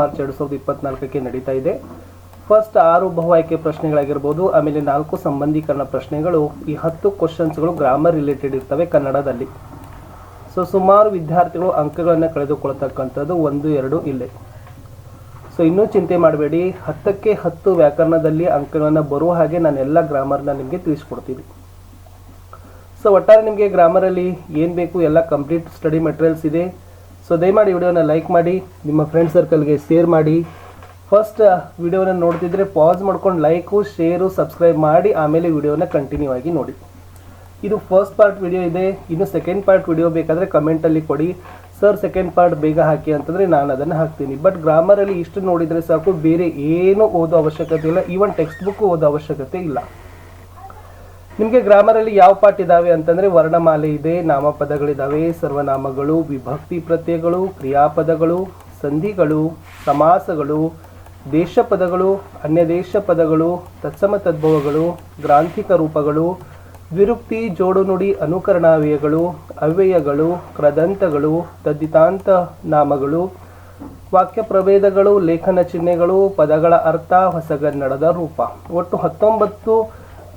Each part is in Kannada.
ಮಾರ್ಚ್ ಎರಡು ಸಾವಿರದ ಇಪ್ಪತ್ನಾಲ್ಕಕ್ಕೆ ನಡೀತಾ ಇದೆ. ಫಸ್ಟ್ ಆರು ಬಹು ಆಯ್ಕೆ ಪ್ರಶ್ನೆಗಳಾಗಿರ್ಬೋದು, ಆಮೇಲೆ ನಾಲ್ಕು ಸಂಬಂಧೀಕರಣ ಪ್ರಶ್ನೆಗಳು, ಈ ಹತ್ತು ಕ್ವಶನ್ಸ್ಗಳು ಗ್ರಾಮರ್ ರಿಲೇಟೆಡ್ ಇರ್ತವೆ ಕನ್ನಡದಲ್ಲಿ. ಸೊ ಸುಮಾರು ವಿದ್ಯಾರ್ಥಿಗಳು ಅಂಕಗಳನ್ನು ಕಳೆದುಕೊಳ್ತಕ್ಕಂಥದ್ದು ಒಂದು, ಎರಡು ಇಲ್ಲೇ. ಸೊ ಇನ್ನೂ ಚಿಂತೆ ಮಾಡಬೇಡಿ, ಹತ್ತಕ್ಕೆ ಹತ್ತು ವ್ಯಾಕರಣದಲ್ಲಿ ಅಂಕಗಳನ್ನು ಬರುವ ಹಾಗೆ ನಾನು ಎಲ್ಲ ಗ್ರಾಮರ್ನ ನಿಮಗೆ ತಿಳಿಸ್ಕೊಡ್ತೀನಿ. ಸೊ ಒಟ್ಟಾರೆ ನಿಮಗೆ ಗ್ರಾಮರಲ್ಲಿ ಏನು ಬೇಕು, ಎಲ್ಲ ಕಂಪ್ಲೀಟ್ ಸ್ಟಡಿ ಮೆಟೀರಿಯಲ್ಸ್ ಇದೆ. ಸೊ ದಯಮಾಡಿ ವಿಡಿಯೋನ ಲೈಕ್ ಮಾಡಿ, ನಿಮ್ಮ ಫ್ರೆಂಡ್ ಸರ್ಕಲ್ಗೆ ಶೇರ್ ಮಾಡಿ. ಫಸ್ಟ್ ವಿಡಿಯೋನ ನೋಡ್ತಿದ್ರೆ ಪಾಸ್ ಮಾಡ್ಕೊಂಡು ಲೈಕು ಶೇರು ಸಬ್ಸ್ಕ್ರೈಬ್ ಮಾಡಿ, ಆಮೇಲೆ ವಿಡಿಯೋನ ಕಂಟಿನ್ಯೂ ಆಗಿ ನೋಡಿ. ಇದು ಫಸ್ಟ್ ಪಾರ್ಟ್ ವಿಡಿಯೋ ಇದೆ. ಇನ್ನು ಸೆಕೆಂಡ್ ಪಾರ್ಟ್ ವಿಡಿಯೋ ಬೇಕಾದರೆ ಕಮೆಂಟಲ್ಲಿ ಕೊಡಿ. ಸರ್ ಸೆಕೆಂಡ್ ಪಾರ್ಟ್ ಬೇಗ ಹಾಕಿ ಅಂತಂದರೆ ನಾನು ಅದನ್ನು ಹಾಕ್ತೀನಿ. ಬಟ್ ಗ್ರಾಮರಲ್ಲಿ ಇಷ್ಟು ನೋಡಿದರೆ ಸಾಕು, ಬೇರೆ ಏನೂ ಓದೋ ಅವಶ್ಯಕತೆ ಇಲ್ಲ. ಈವನ್ ಟೆಕ್ಸ್ಟ್ ಬುಕ್ಕು ಓದೋ ಅವಶ್ಯಕತೆ ಇಲ್ಲ. ನಿಮಗೆ ಗ್ರಾಮರಲ್ಲಿ ಯಾವ ಪಾಠ ಇದ್ದಾವೆ ಅಂತಂದರೆ ವರ್ಣಮಾಲೆ ಇದೆ ನಾಮಪದಗಳಿದ್ದಾವೆ ಸರ್ವನಾಮಗಳು, ವಿಭಕ್ತಿ ಪ್ರತ್ಯಯಗಳು, ಕ್ರಿಯಾಪದಗಳು, ಸಂಧಿಗಳು, ಸಮಾಸಗಳು ದೇಶ ಪದಗಳು ಅನ್ಯದೇಶ ಪದಗಳು ತತ್ಸಮ ತದ್ಭವಗಳು, ಗ್ರಾಂಥಿಕ ರೂಪಗಳು, ವಿರುಕ್ತಿ, ಜೋಡು ನುಡಿ ಅನುಕರಣಾವ್ಯಯಗಳು ಅವ್ಯಯಗಳು ಕ್ರದಂತಗಳು ತದ್ದಿತಾಂತ ನಾಮಗಳು, ವಾಕ್ಯ ಪ್ರಭೇದಗಳು, ಲೇಖನ ಚಿಹ್ನೆಗಳು, ಪದಗಳ ಅರ್ಥ, ಹೊಸಗನ್ನಡದ ರೂಪ. ಒಟ್ಟು ಹತ್ತೊಂಬತ್ತು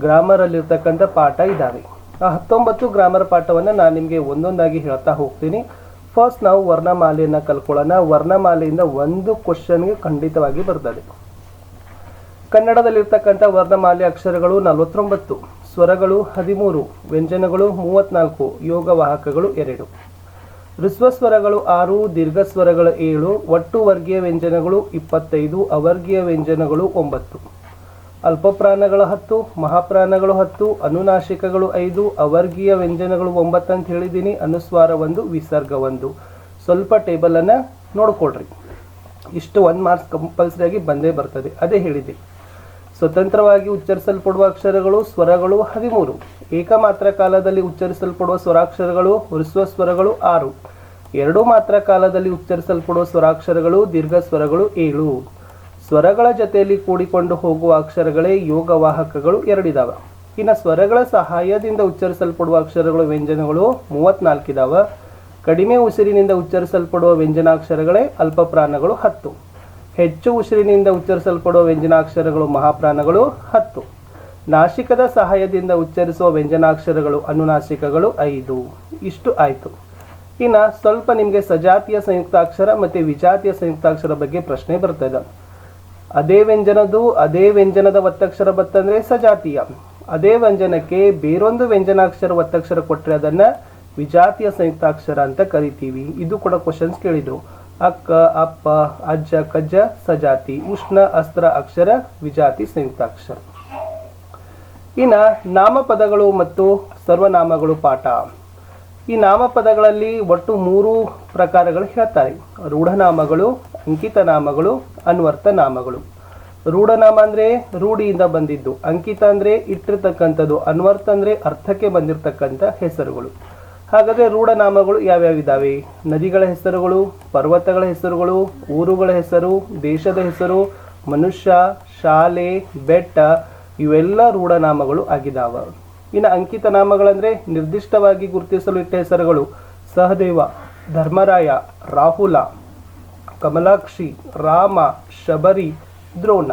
ಗ್ರಾಮರಲ್ಲಿರ್ತಕ್ಕಂಥ ಪಾಠ ಇದ್ದಾವೆ ಆ ಹತ್ತೊಂಬತ್ತು ಗ್ರಾಮರ್ ಪಾಠವನ್ನು ನಾನು ನಿಮಗೆ ಒಂದೊಂದಾಗಿ ಹೇಳ್ತಾ ಹೋಗ್ತೀನಿ. ಫಸ್ಟ್ ನಾವು ವರ್ಣಮಾಲೆಯನ್ನು ಕಲ್ಕೊಳ್ಳೋಣ. ವರ್ಣಮಾಲೆಯಿಂದ ಒಂದು ಕ್ವಶನ್ಗೆ ಖಂಡಿತವಾಗಿ ಬರ್ತದೆ. ಕನ್ನಡದಲ್ಲಿರ್ತಕ್ಕಂಥ ವರ್ಣಮಾಲೆ ಅಕ್ಷರಗಳು ನಲವತ್ತೊಂಬತ್ತು, ಸ್ವರಗಳು ಹದಿಮೂರು, ವ್ಯಂಜನಗಳು ಮೂವತ್ನಾಲ್ಕು, ಯೋಗವಾಹಕಗಳು ಎರಡು. ಋಸ್ವಸ್ವರಗಳು ಆರು, ದೀರ್ಘಸ್ವರಗಳು ಏಳು, ಒಟ್ಟು ವರ್ಗೀಯ ವ್ಯಂಜನಗಳು ಇಪ್ಪತ್ತೈದು, ಅವರ್ಗೀಯ ವ್ಯಂಜನಗಳು ಒಂಬತ್ತು. ಅಲ್ಪಪ್ರಾಣಗಳು ಹತ್ತು, ಮಹಾಪ್ರಾಣಗಳು ಹತ್ತು, ಅನುನಾಶಿಕಗಳು ಐದು, ಅವರ್ಗೀಯ ವ್ಯಂಜನಗಳು ಒಂಬತ್ತು ಅಂತ ಹೇಳಿದ್ದೀನಿ. ಅನುಸ್ವಾರ ಒಂದು ವಿಸರ್ಗ ಒಂದು ಸ್ವಲ್ಪ ಟೇಬಲನ್ನು ನೋಡ್ಕೊಳ್ರಿ. ಇಷ್ಟು ಒಂದು ಮಾರ್ಕ್ಸ್ ಕಂಪಲ್ಸರಿಯಾಗಿ ಬಂದೇ ಬರ್ತದೆ. ಅದೇ ಹೇಳಿದೆ. ಸ್ವತಂತ್ರವಾಗಿ ಉಚ್ಚರಿಸಲ್ಪಡುವ ಅಕ್ಷರಗಳು ಸ್ವರಗಳು ಹದಿಮೂರು. ಏಕಮಾತ್ರ ಕಾಲದಲ್ಲಿ ಉಚ್ಚರಿಸಲ್ಪಡುವ ಸ್ವರಾಕ್ಷರಗಳು ಹೃಸ್ವ ಸ್ವರಗಳು ಆರು. ಎರಡು ಮಾತ್ರ ಕಾಲದಲ್ಲಿ ಉಚ್ಚರಿಸಲ್ಪಡುವ ಸ್ವರಾಕ್ಷರಗಳು ದೀರ್ಘ ಸ್ವರಗಳು ಏಳು. ಸ್ವರಗಳ ಜೊತೆಯಲ್ಲಿ ಕೂಡಿಕೊಂಡು ಹೋಗುವ ಅಕ್ಷರಗಳೇ ಯೋಗವಾಹಕಗಳು ಎರಡಿದಾವ. ಇನ್ನು ಸ್ವರಗಳ ಸಹಾಯದಿಂದ ಉಚ್ಚರಿಸಲ್ಪಡುವ ಅಕ್ಷರಗಳು ವ್ಯಂಜನಗಳು ಮೂವತ್ನಾಲ್ಕಿದಾವ. ಕಡಿಮೆ ಉಸಿರಿನಿಂದ ಉಚ್ಚರಿಸಲ್ಪಡುವ ವ್ಯಂಜನಾಕ್ಷರಗಳೇ ಅಲ್ಪಪ್ರಾಣಗಳು ಹತ್ತು. ಹೆಚ್ಚು ಉಸಿರಿನಿಂದ ಉಚ್ಚರಿಸಲ್ಪಡುವ ವ್ಯಂಜನಾಕ್ಷರಗಳು ಮಹಾಪ್ರಾಣಗಳು ಹತ್ತು. ನಾಸಿಕದ ಸಹಾಯದಿಂದ ಉಚ್ಚರಿಸುವ ವ್ಯಂಜನಾಕ್ಷರಗಳು ಅನುನಾಸಿಕಗಳು ಐದು. ಇಷ್ಟು ಆಯಿತು. ಇನ್ನು ಸ್ವಲ್ಪ ನಿಮಗೆ ಸಜಾತಿಯ ಸಂಯುಕ್ತಾಕ್ಷರ ಮತ್ತು ವಿಜಾತಿಯ ಸಂಯುಕ್ತಾಕ್ಷರ ಬಗ್ಗೆ ಪ್ರಶ್ನೆ ಬರ್ತದೆ ಅದೇ ವ್ಯಂಜನದು ಅದೇ ವ್ಯಂಜನದ ಒತ್ತಕ್ಷರ ಬತ್ತಂದ್ರೆ ಸಜಾತೀಯ. ಅದೇ ವ್ಯಂಜನಕ್ಕೆ ಬೇರೊಂದು ವ್ಯಂಜನಾಕ್ಷರ ಒತ್ತಕ್ಷರ ಕೊಟ್ಟರೆ ಅದನ್ನ ವಿಜಾತಿಯ ಸಂಯುಕ್ತಾಕ್ಷರ ಅಂತ ಕರಿತೀವಿ. ಇದು ಕೂಡ ಕ್ವಶನ್ಸ್ ಕೇಳಿದ್ರು. ಅಕ್ಕ, ಅಪ್ಪ, ಅಜ್ಜ, ಕಜ್ಜ, ಸಜಾತಿ, ಉಷ್ಣ, ಅಸ್ತ್ರ, ಅಕ್ಷರ, ವಿಜಾತಿ ಸಂಯುಕ್ತಾಕ್ಷರ. ಇನ್ನ ನಾಮಪದಗಳು ಮತ್ತು ಸರ್ವನಾಮಗಳು ಪಾಠ. ಈ ನಾಮಪದಗಳಲ್ಲಿ ಒಟ್ಟು ಮೂರು ಪ್ರಕಾರಗಳು ಹೇಳ್ತಾರೆ. ರೂಢನಾಮಗಳು ಅಂಕಿತ ನಾಮಗಳು ಅನ್ವರ್ಥ ನಾಮಗಳು ರೂಢನಾಮ ಅಂದರೆ ರೂಢಿಯಿಂದ ಬಂದಿದ್ದು. ಅಂಕಿತ ಅಂದರೆ ಇಟ್ಟಿರ್ತಕ್ಕಂಥದ್ದು. ಅನ್ವರ್ಥ ಅಂದರೆ ಅರ್ಥಕ್ಕೆ ಬಂದಿರತಕ್ಕಂಥ ಹೆಸರುಗಳು. ಹಾಗಾದ್ರೆ ರೂಢನಾಮಗಳು ಯಾವ್ಯಾವ ಇದಾವೆ? ನದಿಗಳ ಹೆಸರುಗಳು, ಪರ್ವತಗಳ ಹೆಸರುಗಳು, ಊರುಗಳ ಹೆಸರು, ದೇಶದ ಹೆಸರು, ಮನುಷ್ಯ, ಶಾಲೆ, ಬೆಟ್ಟ, ಇವೆಲ್ಲ ರೂಢನಾಮಗಳು ಆಗಿದಾವ. ಇನ್ನು ಅಂಕಿತ ನಾಮಗಳಂದರೆ ನಿರ್ದಿಷ್ಟವಾಗಿ ಗುರುತಿಸಲು ಇಟ್ಟ ಹೆಸರುಗಳು ಸಹದೇವ, ಧರ್ಮರಾಯ, ರಾಹುಲ, ಕಮಲಾಕ್ಷಿ, ರಾಮ, ಶಬರಿ, ದ್ರೋಣ.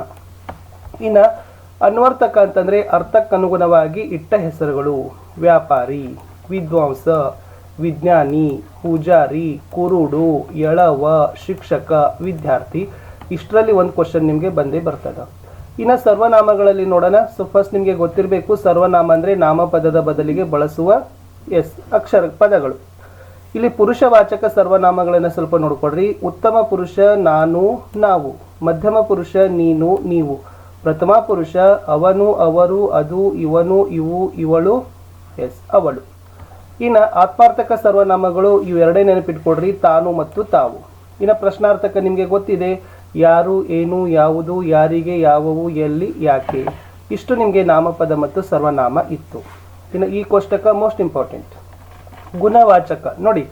ಇನ್ನು ಅನ್ವರ್ತಕ ಅಂತಂದ್ರೆ ಅರ್ಥಕ್ಕನುಗುಣವಾಗಿ ಇಟ್ಟ ಹೆಸರುಗಳು. ವ್ಯಾಪಾರಿ, ವಿದ್ವಾಂಸ, ವಿಜ್ಞಾನಿ, ಪೂಜಾರಿ, ಕುರುಡು ಎಳವ ಶಿಕ್ಷಕ, ವಿದ್ಯಾರ್ಥಿ. ಇಷ್ಟರಲ್ಲಿ ಒಂದು ಕ್ವಶನ್ ನಿಮಗೆ ಬಂದೇ ಬರ್ತದ. ಇನ್ನು ಸರ್ವನಾಮಗಳಲ್ಲಿ ನೋಡೋಣ. ಸೊ ಫಸ್ಟ್ ನಿಮಗೆ ಗೊತ್ತಿರಬೇಕು, ಸರ್ವನಾಮ ಅಂದರೆ ನಾಮಪದದ ಬದಲಿಗೆ ಬಳಸುವ ಎಸ್ ಅಕ್ಷರ, ಪದಗಳು. ಇಲ್ಲಿ ಪುರುಷವಾಚಕ ಸರ್ವನಾಮಗಳನ್ನು ಸ್ವಲ್ಪ ನೋಡ್ಕೊಡ್ರಿ ಉತ್ತಮ ಪುರುಷ, ನಾನು, ನಾವು. ಮಧ್ಯಮ ಪುರುಷ, ನೀನು, ನೀವು. ಪ್ರಥಮ ಪುರುಷ, ಅವನು, ಅವರು, ಅದು, ಇವನು, ಇವು, ಇವಳು ಎಸ್ ಅವಳು. ಇನ್ನು ಆತ್ಮಾರ್ಥಕ ಸರ್ವನಾಮಗಳು ಇವೆರಡೇ ನೆನಪಿಟ್ಕೊಡ್ರಿ ತಾನು ಮತ್ತು ತಾವು. ಇನ್ನು ಪ್ರಶ್ನಾರ್ಥಕ ನಿಮಗೆ ಗೊತ್ತಿದೆ. ಯಾರು, ಏನು, ಯಾವುದು, ಯಾರಿಗೆ, ಯಾವುವು, ಎಲ್ಲಿ, ಯಾಕೆ? ಇಷ್ಟು ನಿಮಗೆ ನಾಮಪದ ಮತ್ತು ಸರ್ವನಾಮ ಇತ್ತು. ಇನ್ನು ಈ ಕೋಷ್ಟಕ ಮೋಸ್ಟ್ ಇಂಪಾರ್ಟೆಂಟ್ ಗುಣವಾಚಕ. ನೋಡಿ,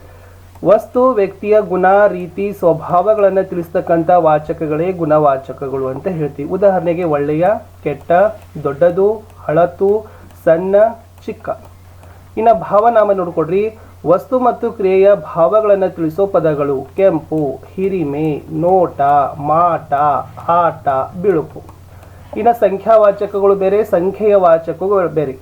ವಸ್ತು, ವ್ಯಕ್ತಿಯ ಗುಣ, ರೀತಿ, ಸ್ವಭಾವಗಳನ್ನು ತಿಳಿಸ್ತಕ್ಕಂಥ ವಾಚಕಗಳೇ ಗುಣವಾಚಕಗಳು ಅಂತ ಹೇಳ್ತೀವಿ. ಉದಾಹರಣೆಗೆ ಒಳ್ಳೆಯ, ಕೆಟ್ಟ, ದೊಡ್ಡದು ಹಳತು ಸಣ್ಣ, ಚಿಕ್ಕ. ಇನ್ನು ಭಾವನಾಮ ನೋಡ್ಕೊಡ್ರಿ. ವಸ್ತು ಮತ್ತು ಕ್ರಿಯೆಯ ಭಾವಗಳನ್ನು ತಿಳಿಸೋ ಪದಗಳು ಕೆಂಪು, ಹಿರಿಮೆ, ನೋಟ, ಮಾಟ, ಆಟ, ಬಿಳುಪು. ಇನ್ನು ಸಂಖ್ಯಾವಾಚಕಗಳು ಬೇರೆ ಸಂಖ್ಯೆಯ ವಾಚಕಗಳು ಬೇರೆ.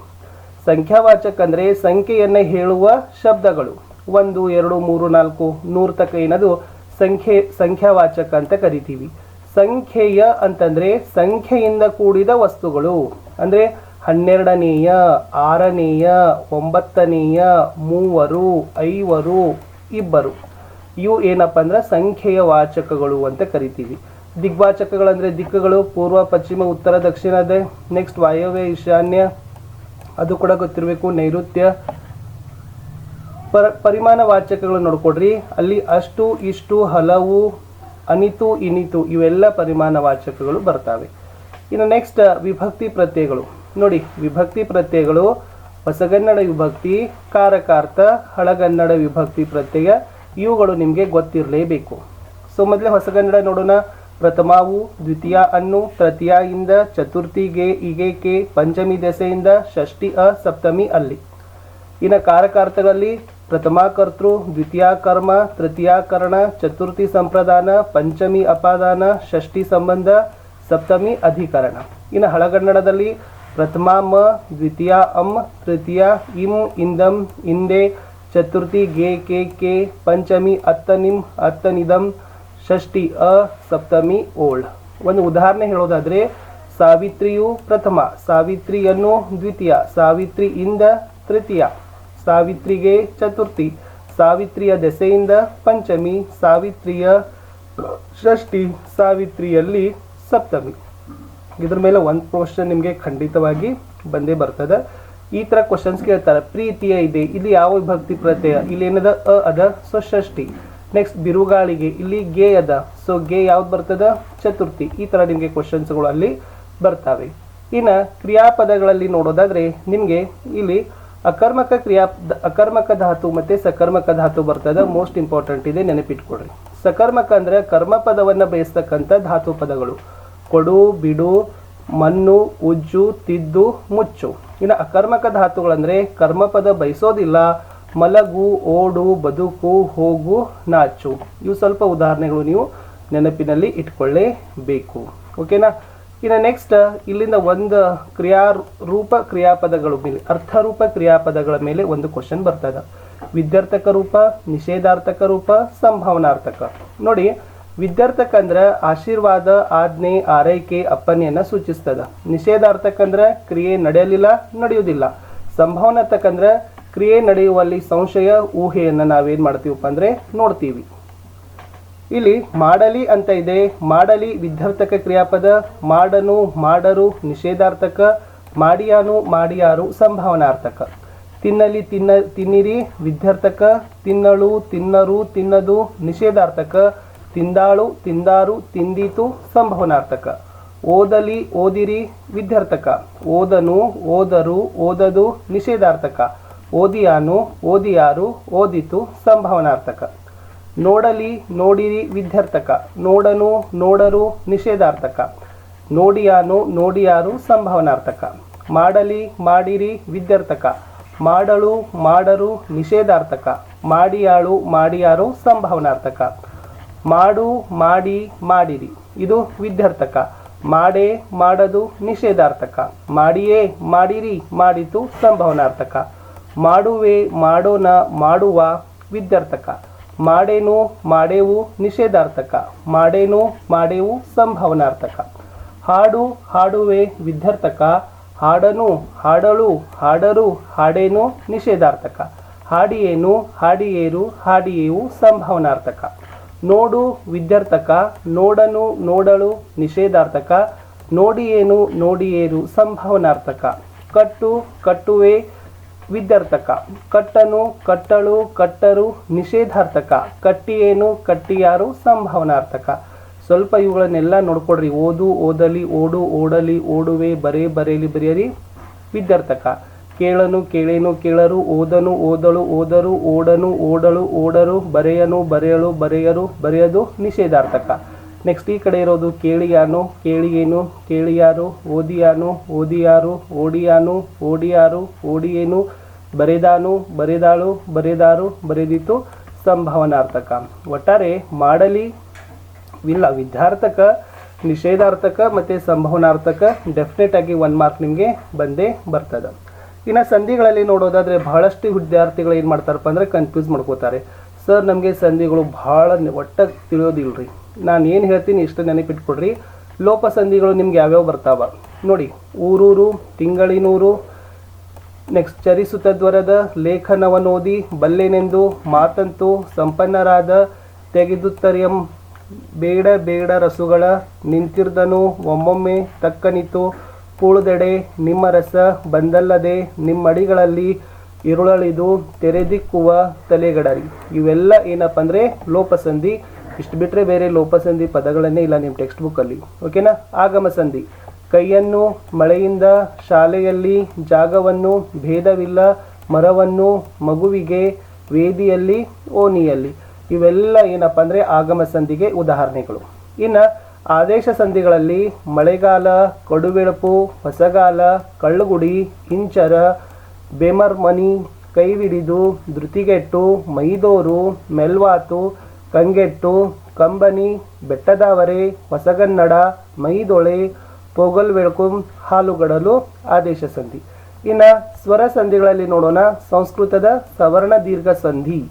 ಸಂಖ್ಯಾವಾಚಕ ಅಂದರೆ ಸಂಖ್ಯೆಯನ್ನು ಹೇಳುವ ಶಬ್ದಗಳು. ಒಂದು, ಎರಡು, ಮೂರು, ನಾಲ್ಕು ನೂರು ತಕ್ಕ ಏನದು? ಸಂಖ್ಯೆ, ಸಂಖ್ಯಾವಾಚಕ ಅಂತ ಕರಿತೀವಿ. ಸಂಖ್ಯೆಯ ಅಂತಂದರೆ ಸಂಖ್ಯೆಯಿಂದ ಕೂಡಿದ ವಸ್ತುಗಳು. ಅಂದ್ರೆ ಹನ್ನೆರಡನೆಯ, ಆರನೆಯ, ಒಂಬತ್ತನೆಯ, ಮೂವರು, ಐವರು, ಇಬ್ಬರು. ಇವು ಏನಪ್ಪ ಅಂದ್ರೆ ಸಂಖ್ಯೆಯ ವಾಚಕಗಳು ಅಂತ ಕರಿತೀವಿ. ದಿಗ್ವಾಚಕಗಳಂದರೆ ದಿಕ್ಕುಗಳು, ಪೂರ್ವ, ಪಶ್ಚಿಮ, ಉತ್ತರ, ದಕ್ಷಿಣ ಅದೇ ನೆಕ್ಸ್ಟ್ ವಾಯವ್ಯ, ಈಶಾನ್ಯ, ಅದು ಕೂಡ ಗೊತ್ತಿರಬೇಕು, ನೈಋತ್ಯ. ಪರ, ಪರಿಮಾಣ ವಾಚಕಗಳು ನೋಡ್ಕೊಡ್ರಿ. ಅಲ್ಲಿ ಅಷ್ಟು, ಇಷ್ಟು, ಹಲವು, ಅನಿತು, ಇನಿತು ಇವೆಲ್ಲ ಪರಿಮಾಣ ವಾಚಕಗಳು ಬರ್ತವೆ. ಇನ್ನು ನೆಕ್ಸ್ಟ್ ವಿಭಕ್ತಿ ಪ್ರತ್ಯಯಗಳು. ನೋಡಿ, ವಿಭಕ್ತಿ ಪ್ರತ್ಯಯಗಳು ಹೊಸಗನ್ನಡ ವಿಭಕ್ತಿ, ಕಾರಕಾರ್ಥ, ಹಳಗನ್ನಡ ವಿಭಕ್ತಿ ಪ್ರತ್ಯಯ, ಇವುಗಳು ನಿಮಗೆ ಗೊತ್ತಿರಲೇಬೇಕು. ಸೊ ಮೊದಲೇ ಹೊಸಗನ್ನಡ ನೋಡೋಣ. ಪ್ರಥಮಾವು, ದ್ವಿತೀಯ ಅನ್ನು, ತೃತೀಯ ಇಂದ ಚತುರ್ಥಿಗೆ ಈಗೇಕೆ ಪಂಚಮಿ ದೆಸೆಯಿಂದ, ಷಷ್ಠಿ ಅ, ಸಪ್ತಮಿ ಅಲ್ಲಿ. ಇನ್ನು ಕಾರಕಾರ್ಥಗಳಲ್ಲಿ ಪ್ರಥಮ ಕರ್ತೃ, ದ್ವಿತೀಯ ಕರ್ಮ, ತೃತೀಯ ಕರಣ, ಚತುರ್ಥಿ ಸಂಪ್ರದಾನ, ಪಂಚಮಿ ಅಪಾದಾನ, ಷಷ್ಠಿ ಸಂಬಂಧ, ಸಪ್ತಮಿ ಅಧಿಕರಣ. ಇನ್ನು ಹಳಗನ್ನಡದಲ್ಲಿ ಪ್ರಥಮ ಮ ದ್ವಿತೀಯ ಅಂ ತೃತೀಯ ಇಂ ಇಂದಂ ಇಂದೆ ಚತುರ್ಥಿ ಗೆ ಕೆ ಕೆ ಪಂಚಮಿ ಅತ್ತನಿಂ ಅತ್ತನಿದಂ ಷಷ್ಠಿ ಅ ಸಪ್ತಮಿ ಓಳ್. ಒಂದು ಉದಾಹರಣೆ ಹೇಳೋದಾದ್ರೆ ಸಾವಿತ್ರಿಯು ಪ್ರಥಮ, ಸಾವಿತ್ರಿಯನ್ನು ದ್ವಿತೀಯ ಸಾವಿತ್ರಿಯಿಂದ ತೃತೀಯ, ಸಾವಿತ್ರಿಗೆ ಚತುರ್ಥಿ, ಸಾವಿತ್ರಿಯ ದೆಸೆಯಿಂದ ಪಂಚಮಿ, ಸಾವಿತ್ರಿಯ ಷಷ್ಠಿ, ಸಾವಿತ್ರಿಯಲ್ಲಿ ಸಪ್ತಮಿ. ಇದ್ರ ಮೇಲೆ ಒಂದು ಕ್ವಶನ್ ನಿಮಗೆ ಖಂಡಿತವಾಗಿ ಬಂದೇ ಬರ್ತದೆ. ಈ ಥರ ಕ್ವಶನ್ಸ್ ಕೇಳ್ತಾರೆ. ಪ್ರೀತಿಯ ಇದೆ, ಇಲ್ಲಿ ಯಾವ ವಿಭಕ್ತಿ ಪ್ರತ್ಯಯ? ಇಲ್ಲಿ ಏನದ? ಅ, ಅದ, ಸೊ, ಷಷ್ಠಿ. ನೆಕ್ಸ್ಟ್ ಬಿರುಗಾಳಿಗೆ, ಇಲ್ಲಿ ಗೆ, ಅದ. ಸೊ ಗೆ ಯಾವ್ದು ಬರ್ತದ? ಚತುರ್ಥಿ. ಈ ಥರ ನಿಮಗೆ ಕ್ವಶನ್ಸ್ಗಳು ಅಲ್ಲಿ ಬರ್ತಾವೆ. ಇನ್ನು ಕ್ರಿಯಾಪದಗಳಲ್ಲಿ ನೋಡೋದಾದ್ರೆ ನಿಮಗೆ ಇಲ್ಲಿ ಅಕರ್ಮಕ ಕ್ರಿಯಾ, ಅಕರ್ಮಕ ಧಾತು ಮತ್ತೆ ಸಕರ್ಮಕ ಧಾತು ಬರ್ತದ. ಮೋಸ್ಟ್ ಇಂಪಾರ್ಟೆಂಟ್ ಇದೆ ನೆನಪಿಟ್ಕೊಡ್ರಿ ಸಕರ್ಮಕ ಅಂದರೆ ಕರ್ಮಪದವನ್ನು ಬಯಸ್ತಕ್ಕಂಥ ಧಾತು ಪದಗಳು. ಕೊಡು, ಬಿಡು ಮಣ್ಣು ಉಜ್ಜು, ತಿದ್ದು, ಮುಚ್ಚು. ಇನ್ನು ಅಕರ್ಮಕ ಧಾತುಗಳಂದರೆ ಕರ್ಮಪದ ಬಯಸೋದಿಲ್ಲ, ಮಲಗು, ಓಡು, ಬದುಕು, ಹೋಗು, ನಾಚು. ಇವು ಸ್ವಲ್ಪ ಉದಾಹರಣೆಗಳು ನೀವು ನೆನಪಿನಲ್ಲಿ ಇಟ್ಕೊಳ್ಳೇಬೇಕು. ಓಕೆನಾ? ಇನ್ನು ನೆಕ್ಸ್ಟ್ ಇಲ್ಲಿಂದ ಒಂದು ಕ್ರಿಯಾ ರೂಪ ಕ್ರಿಯಾಪದಗಳು ಮೇಲೆ ಅರ್ಥರೂಪ ಕ್ರಿಯಾಪದಗಳ ಮೇಲೆ ಒಂದು ಕ್ವಶನ್ ಬರ್ತದೆ ವಿದ್ಯಾರ್ಥಕ ರೂಪ, ನಿಷೇಧಾರ್ಥಕ ರೂಪ, ಸಂಭಾವನಾರ್ಥಕ. ನೋಡಿ ವಿದ್ಯಾರ್ಥಕ ಅಂದ್ರೆ ಆಶೀರ್ವಾದ, ಆಜ್ಞೆ, ಆರೈಕೆ ಅಪ್ಪನೆಯನ್ನ ಸೂಚಿಸ್ತದ. ನಿಷೇಧಾರ್ಥಕ ಅಂದ್ರೆ ಕ್ರಿಯೆ ನಡೆಯಲಿಲ್ಲ, ನಡೆಯುವುದಿಲ್ಲ. ಸಂಭವನತಕ್ಕಂದ್ರೆ ಕ್ರಿಯೆ ನಡೆಯುವಲ್ಲಿ ಸಂಶಯ, ಊಹೆಯನ್ನ ನಾವೇನ್ ಮಾಡ್ತೀವಪ್ಪ ಅಂದ್ರೆ ನೋಡ್ತೀವಿ. ಇಲ್ಲಿ ಮಾಡಲಿ ಅಂತ ಇದೆ. ಮಾಡಲಿ ವಿದ್ಯಾರ್ಥಕ ಕ್ರಿಯಾಪದ. ಮಾಡನು, ಮಾಡರು, ನಿಷೇಧಾರ್ಥಕ. ಮಾಡಿಯಾನು, ಮಾಡಿಯಾರು, ಸಂಭಾವನಾರ್ಥಕ. ತಿನ್ನಲಿ, ತಿನ್ನ, ತಿನ್ನಿರಿ, ವಿದ್ಯಾರ್ಥಕ. ತಿನ್ನಳು, ತಿನ್ನರು, ತಿನ್ನದು, ನಿಷೇಧಾರ್ಥಕ. ತಿಂದಾಳು, ತಿಂದಾರು, ತಿಂದಿತು ಸಂಭವನಾರ್ಥಕ. ಓದಲಿ, ಓದಿರಿ, ವಿದ್ಯಾರ್ಥಕ. ಓದನು, ಓದರು, ಓದದು, ನಿಷೇಧಾರ್ಥಕ. ಓದಿಯಾನು, ಓದಿಯಾರು, ಓದಿತು ಸಂಭವನಾರ್ಥಕ. ನೋಡಲಿ, ನೋಡಿರಿ, ವಿದ್ಯಾರ್ಥಕ. ನೋಡನು, ನೋಡರು, ನಿಷೇಧಾರ್ಥಕ. ನೋಡಿಯಾನು, ನೋಡಿಯಾರು ಸಂಭವನಾರ್ಥಕ. ಮಾಡಲಿ, ಮಾಡಿರಿ, ವಿದ್ಯಾರ್ಥಕ. ಮಾಡಳು, ಮಾಡರು, ನಿಷೇಧಾರ್ಥಕ. ಮಾಡಿಯಾಳು, ಮಾಡಿಯಾರು ಸಂಭಾವನಾರ್ಥಕ. ಮಾಡು, ಮಾಡಿ, ಮಾಡಿರಿ. ಇದು ವಿದ್ಯಾರ್ಥಕ. ಮಾಡೇ, ಮಾಡದು ನಿಷೇಧಾರ್ಥಕ. ಮಾಡಿಯೇ, ಮಾಡಿರಿ, ಮಾಡಿತು ಸಂಭವನಾರ್ಥಕ. ಮಾಡುವೆ, ಮಾಡೋಣ, ಮಾಡುವ, ವಿದ್ಯಾರ್ಥಕ. ಮಾಡೇನು, ಮಾಡೇವು, ನಿಷೇಧಾರ್ಥಕ. ಮಾಡೇನು, ಮಾಡೇವು, ಸಂಭವನಾರ್ಥಕ. ಹಾಡು, ಹಾಡುವೆ, ವಿದ್ಯಾರ್ಥಕ. ಹಾಡನು, ಹಾಡಳು, ಹಾಡರು, ಹಾಡೇನು, ನಿಷೇಧಾರ್ಥಕ. ಹಾಡಿಯೇನು, ಹಾಡಿಯೇರು, ಹಾಡಿಯೇವು, ಸಂಭಾವನಾರ್ಥಕ. ನೋಡು ವಿದ್ಯಾರ್ಥಕ, ನೋಡನು, ನೋಡಳು, ನಿಷೇಧಾರ್ಥಕ, ನೋಡಿಯೇನು, ನೋಡಿಯೇರು, ಸಂಭವನಾರ್ಥಕ. ಕಟ್ಟು, ಕಟ್ಟುವೆ, ವಿದ್ಯಾರ್ಥಕ. ಕಟ್ಟನು, ಕಟ್ಟಳು, ಕಟ್ಟರು, ನಿಷೇಧಾರ್ಥಕ. ಕಟ್ಟಿಯೇನು, ಕಟ್ಟಿಯಾರು, ಸಂಭವನಾರ್ಥಕ. ಸ್ವಲ್ಪ ಇವುಗಳನ್ನೆಲ್ಲ ನೋಡ್ಕೊಡ್ರಿ ಓದು, ಓದಲಿ, ಓಡು, ಓಡಲಿ, ಓಡುವೆ, ಬರೇ, ಬರೆಯಲಿ ಬರೆಯರಿ ವಿದ್ಯಾರ್ಥಕ. ಕೇಳನು, ಕೇಳೇನು, ಕೇಳರು, ಓದನು, ಓದಳು, ಓದರು, ಓಡನು, ಓಡಳು, ಓಡರು, ಬರೆಯನು, ಬರೆಯಳು, ಬರೆಯರು, ಬರೆಯದು ನಿಷೇಧಾರ್ಥಕ. ನೆಕ್ಸ್ಟ್ ಈ ಕಡೆ ಇರೋದು ಕೇಳಿಯಾನು, ಕೇಳಿಯೇನು, ಕೇಳಿಯಾರು, ಓದಿಯಾನು, ಓದಿಯಾರು, ಓಡಿಯಾನು, ಓಡಿಯಾರು, ಓಡಿಯೇನು, ಬರೆದಾನು, ಬರೆದಾಳು, ಬರೆದಾರು ಬರೆದಿತ್ತು ಸಂಭಾವನಾರ್ಥಕ. ಒಟ್ಟಾರೆ ಮಾಡಲಿ, ಇಲ್ಲ, ವಿದ್ಯಾರ್ಥಕ, ನಿಷೇಧಾರ್ಥಕ ಮತ್ತು ಸಂಭವನಾರ್ಥಕ ಡೆಫಿನೆಟ್ ಆಗಿ ಒನ್ ಮಾರ್ಕ್ ನಿಮಗೆ ಬಂದೇ ಬರ್ತದೆ. ಇನ್ನು ಸಂಧಿಗಳಲ್ಲಿ ನೋಡೋದಾದರೆ ಬಹಳಷ್ಟು ವಿದ್ಯಾರ್ಥಿಗಳು ಏನು ಮಾಡ್ತಾರಪ್ಪ ಅಂದರೆ ಕನ್ಫ್ಯೂಸ್ ಮಾಡ್ಕೋತಾರೆ. ಸರ್ ನಮಗೆ ಸಂಧಿಗಳು ಭಾಳ ತಿಳಿಯೋದಿಲ್ಲ ರೀ ನಾನು ಏನು ಹೇಳ್ತೀನಿ ಇಷ್ಟು ನೆನಪಿಟ್ಕೊಡ್ರಿ. ಲೋಪ ಸಂಧಿಗಳು ನಿಮ್ಗೆ ಯಾವ್ಯಾವ ಬರ್ತಾವ? ನೋಡಿ, ಊರೂರು, ತಿಂಗಳಿನೂರು ನೆಕ್ಸ್ಟ್ ಚರಿಸುತ್ತದ್ವರದ ಲೇಖನವನೋದಿ, ಬಲ್ಲೆನೆಂದು, ಮಾತಂತು, ಸಂಪನ್ನರಾದ, ತೆಗೆದುತ್ತರಿಯಂ, ಬೇಡ ಬೇಡ ರಸುಗಳ, ನಿಂತಿರ್ದನು, ಒಮ್ಮೊಮ್ಮೆ ತಕ್ಕನಿತು ಪೂಳುದೆಡೆ ನಿಮ್ಮ ರಸ ಬಂದಲ್ಲದೆ ನಿಮ್ಮಡಿಗಳಲ್ಲಿ ಇರುಳಳಿದು ತೆರೆದಿಕ್ಕುವ ತಲೆಗಡರಿ. ಇವೆಲ್ಲ ಏನಪ್ಪ ಅಂದರೆ ಲೋಪಸಂಧಿ. ಇಷ್ಟು ಬಿಟ್ಟರೆ ಬೇರೆ ಲೋಪಸಂಧಿ ಪದಗಳನ್ನೇ ಇಲ್ಲ ನಿಮ್ಮ ಟೆಕ್ಸ್ಟ್ ಬುಕ್ಕಲ್ಲಿ ಓಕೆನಾ ಆಗಮ ಸಂಧಿ ಕೈಯನ್ನು ಮಳೆಯಿಂದ ಶಾಲೆಯಲ್ಲಿ ಜಾಗವನ್ನು, ಭೇದವಿಲ್ಲ ಮರವನ್ನು ಮಗುವಿಗೆ ವೇದಿಯಲ್ಲಿ ಓನಿಯಲ್ಲಿ ಇವೆಲ್ಲ ಏನಪ್ಪ ಅಂದರೆ ಆಗಮ ಸಂಧಿಗೆ ಉದಾಹರಣೆಗಳು. ಇನ್ನು ಆದೇಶ ಸಂಧಿಗಳಲ್ಲಿ ಮಳೆಗಾಲ ಕಡುಬೆಳಪು ಹೊಸಗಾಲ, ಕಳ್ಳುಗುಡಿ, ಹಿಂಚರ, ಬೇಮರ್ಮನಿ, ಕೈವಿಡಿದು, ಧೃತಿಗೆಟ್ಟು, ಮೈದೋರು, ಮೆಲ್ವಾತು, ಕಂಗೆಟ್ಟು, ಕಂಬನಿ, ಬೆಟ್ಟದಾವರೆ, ಹೊಸಗನ್ನಡ, ಮೈದೊಳೆ ಪೊಗಲ್ ಬೆಳಕು ಹಾಲುಗಡಲು ಆದೇಶ ಸಂಧಿ. ಇನ್ನು ಸ್ವರ ಸಂಧಿಗಳಲ್ಲಿ ನೋಡೋಣ. ಸಂಸ್ಕೃತದ ಸವರ್ಣ ದೀರ್ಘ ಸಂಧಿ.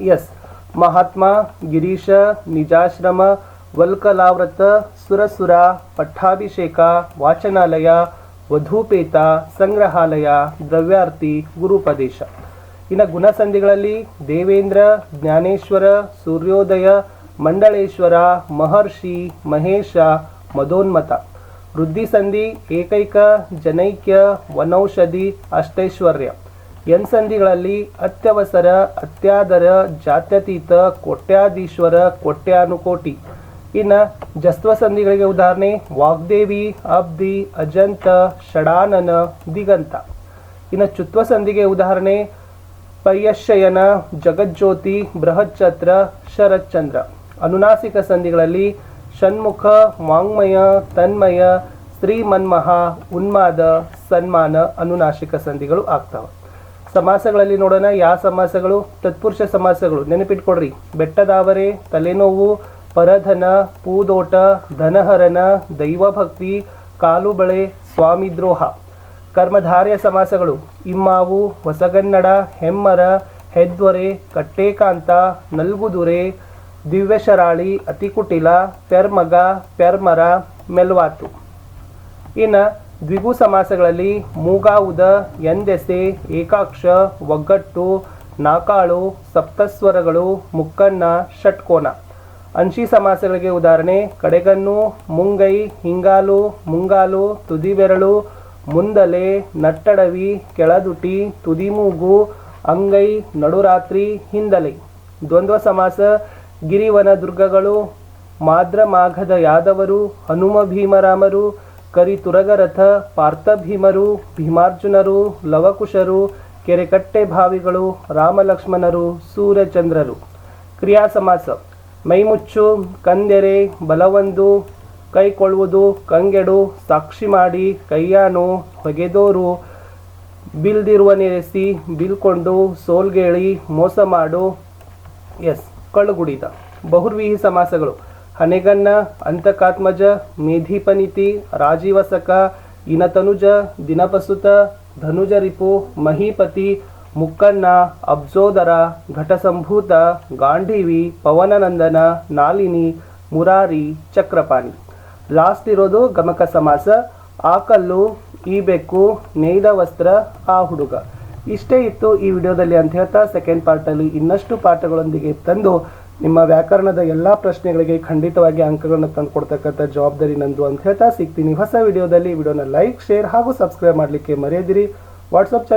ಎಸ್. ಮಹಾತ್ಮ, ಗಿರೀಶ, ನಿಜಾಶ್ರಮ ವಲ್ಕಲಾವೃತ ಸುರಸುರ, ಪಟ್ಟಾಭಿಷೇಕ, ವಾಚನಾಲಯ, ವಧೂಪೇತ, ಸಂಗ್ರಹಾಲಯ ದ್ರವ್ಯಾರ್ಥಿ ಗುರುಪದೇಶ. ಇನ್ನು ಗುಣಸಂಧಿಗಳಲ್ಲಿ ದೇವೇಂದ್ರ, ಜ್ಞಾನೇಶ್ವರ, ಸೂರ್ಯೋದಯ, ಮಂಡಳೇಶ್ವರ, ಮಹರ್ಷಿ, ಮಹೇಶ, ಮದೋನ್ಮತ. ವೃದ್ಧಿ ಸಂಧಿ ಏಕೈಕ, ಜನೈಕ್ಯ, ವನೌಷಧಿ, ಅಷ್ಟೈಶ್ವರ್ಯ. ಎನ್ ಸಂಧಿಗಳಲ್ಲಿ ಅತ್ಯವಸರ, ಅತ್ಯಾದರ, ಜಾತ್ಯತೀತ, ಕೋಟ್ಯಾಧೀಶ್ವರ, ಕೋಟ್ಯಾನುಕೋಟಿ. ಇನ್ನು ಜಸ್ತ್ವ ಸಂಧಿಗಳಿಗೆ ಉದಾಹರಣೆ, ವಾಗ್ದೇವಿ, ಅಬ್ದಿ, ಅಜಂತ, ಷಡಾನನ, ದಿಗಂತ. ಇನ್ನು ಚುತ್ವ ಸಂಧಿಗೆ ಉದಾಹರಣೆ ಪರ್ಯಶಯನ ಜಗಜ್ಯೋತಿ ಬೃಹಚ್ಛತ್ರ ಶರತ್ಚಂದ್ರ. ಅನುನಾಸಿಕ ಸಂಧಿಗಳಲ್ಲಿ ಷಣ್ಮುಖ, ವಾಂಗ್ಮಯ, ತನ್ಮಯ ಸ್ತ್ರೀಮನ್ಮಹ ಉನ್ಮಾದ, ಸನ್ಮಾನ ಅನುನಾಸಿಕ ಸಂಧಿಗಳು ಆಗ್ತವೆ. ಸಮಾಸಗಳಲ್ಲಿ ನೋಡೋಣ, ಯಾವ ಸಮಾಸಗಳು? ತತ್ಪುರುಷ ಸಮಾಸಗಳು. ನೆನಪಿಟ್ಕೊಡ್ರಿ ಬೆಟ್ಟದಾವರೆ ತಲೆನೋವು ಪರಧನ, ಪೂದೋಟ, ಧನಹರನ, ದೈವಭಕ್ತಿ, ಕಾಲುಬಳೆ, ಸ್ವಾಮಿದ್ರೋಹ. ಕರ್ಮಧಾರ್ಯ ಸಮಾಸಗಳು. ಇಮ್ಮಾವು, ಹೊಸಗನ್ನಡ, ಹೆಮ್ಮರ, ಹೆದ್ವರೆ, ಕಟ್ಟೇಕಾಂತ, ನಲ್ಗುದುರೆ, ದಿವ್ಯಶರಾಳಿ, ಅತಿಕುಟಿಲ, ಪೆರ್ಮಗ, ಪೆರ್ಮರ, ಮೆಲ್ವಾತು. ಇನ್ನು ದ್ವಿಗು ಸಮಾಸಗಳಲ್ಲಿ ಮೂಗಾವುದ, ಎಂದೆಸೆ, ಏಕಾಕ್ಷ, ಒಗ್ಗಟ್ಟು, ನಾಕಾಳು, ಸಪ್ತಸ್ವರಗಳು ಮುಕ್ಕಣ್ಣ ಷಟ್ಕೋನ. ಅಂಶಿ ಸಮಾಸಗಳಿಗೆ ಉದಾಹರಣೆ ಕಡೆಗನ್ನು ಮುಂಗೈ, ಹಿಂಗಾಲು, ಮುಂಗಾಲು, ತುದಿಬೆರಳು, ಮುಂದಲೆ, ನಟ್ಟಡವಿ, ಕೆಳದುಟಿ, ತುದಿಮೂಗು, ಅಂಗೈ, ನಡುರಾತ್ರಿ, ಹಿಂದಲೆ. ದ್ವಂದ್ವ ಸಮಾಸ ಗಿರಿವನ ದುರ್ಗಗಳು ಮಾದ್ರ ಮಾಘದ ಯಾದವರು, ಹನುಮ ಭೀಮರಾಮರು, ಕರಿತುರಗರಥ, ಪಾರ್ಥಭೀಮರು, ಭೀಮಾರ್ಜುನರು, ಲವಕುಶರು ಕೆರೆಕಟ್ಟೆ ಭಾವಿಗಳು ರಾಮಲಕ್ಷ್ಮಣರು ಸೂರ್ಯಚಂದ್ರರು ಕ್ರಿಯಾ ಸಮಾಸ ಮೈಮುಚ್ಚು, ಕಂದೆರೆ, ಬಲವೊಂದು ಕೈಕೊಳ್ಳುವುದು ಕಂಗೆಡು, ಸಾಕ್ಷಿ ಮಾಡಿ, ಕೈಯಾನು, ಹೊಗೆದೋರು, ಬಿಲ್ದಿರುವ ನೆರೆಸಿ, ಬಿಲ್ಕೊಂಡು, ಸೋಲ್ಗೇಳಿ, ಮೋಸ ಮಾಡು. ಎಸ್, ಕಳ್ಳುಗುಡಿತ. ಬಹುರ್ವಿಹಿ ಸಮಾಸಗಳು. ಹನೆಗನ್ನ ಅಂತಕಾತ್ಮಜ, ಮೇಧಿಪನಿತಿ, ರಾಜೀವಸಕ, ಇನತನುಜ, ದಿನಪಸುತ, ಧನುಜರಿಪು, ಮಹೀಪತಿ ಮುಕ್ಕಣ್ಣ ಅಬ್ಜೋದರ, ಘಟಸಂಭೂತ ಗಾಂಧೀವಿ ಪವನನಂದನ, ನಾಲಿನಿ, ಮುರಾರಿ, ಚಕ್ರಪಾಣಿ. ಲಾಸ್ಟ್ ಇರೋದು ಗಮಕ ಸಮಾಸ, ಆಕಲ್ಲು ಕಲ್ಲು ಈ ಬೆಕ್ಕು ನೇಯ್ದ ವಸ್ತ್ರ, ಆ ಹುಡುಗ. ಇಷ್ಟೇ ಇತ್ತು ಈ ವಿಡಿಯೋದಲ್ಲಿ ಅಂತ ಹೇಳ್ತಾ ಸೆಕೆಂಡ್ ಪಾರ್ಟಲ್ಲಿ ಇನ್ನಷ್ಟು ಪಾಠಗಳೊಂದಿಗೆ ತಂದು ನಿಮ್ಮ ವ್ಯಾಕರಣದ ಎಲ್ಲ ಪ್ರಶ್ನೆಗಳಿಗೆ ಖಂಡಿತವಾಗಿ ಅಂಕಗಳನ್ನು ತಂದು ಕೊಡ್ತಕ್ಕಂಥ ಜವಾಬ್ದಾರಿ ನಂದು ಅಂತ ಹೇಳ್ತಾ ಸಿಗ್ತೀನಿ. ಹೊಸ ವಿಡಿಯೋದಲ್ಲಿ ವಿಡಿಯೋನ ಲೈಕ್ ಶೇರ್ ಹಾಗೂ ಸಬ್ಸ್ಕ್ರೈಬ್ ಮಾಡಲಿಕ್ಕೆ ಮರೆಯದಿರಿ. WhatsApp channel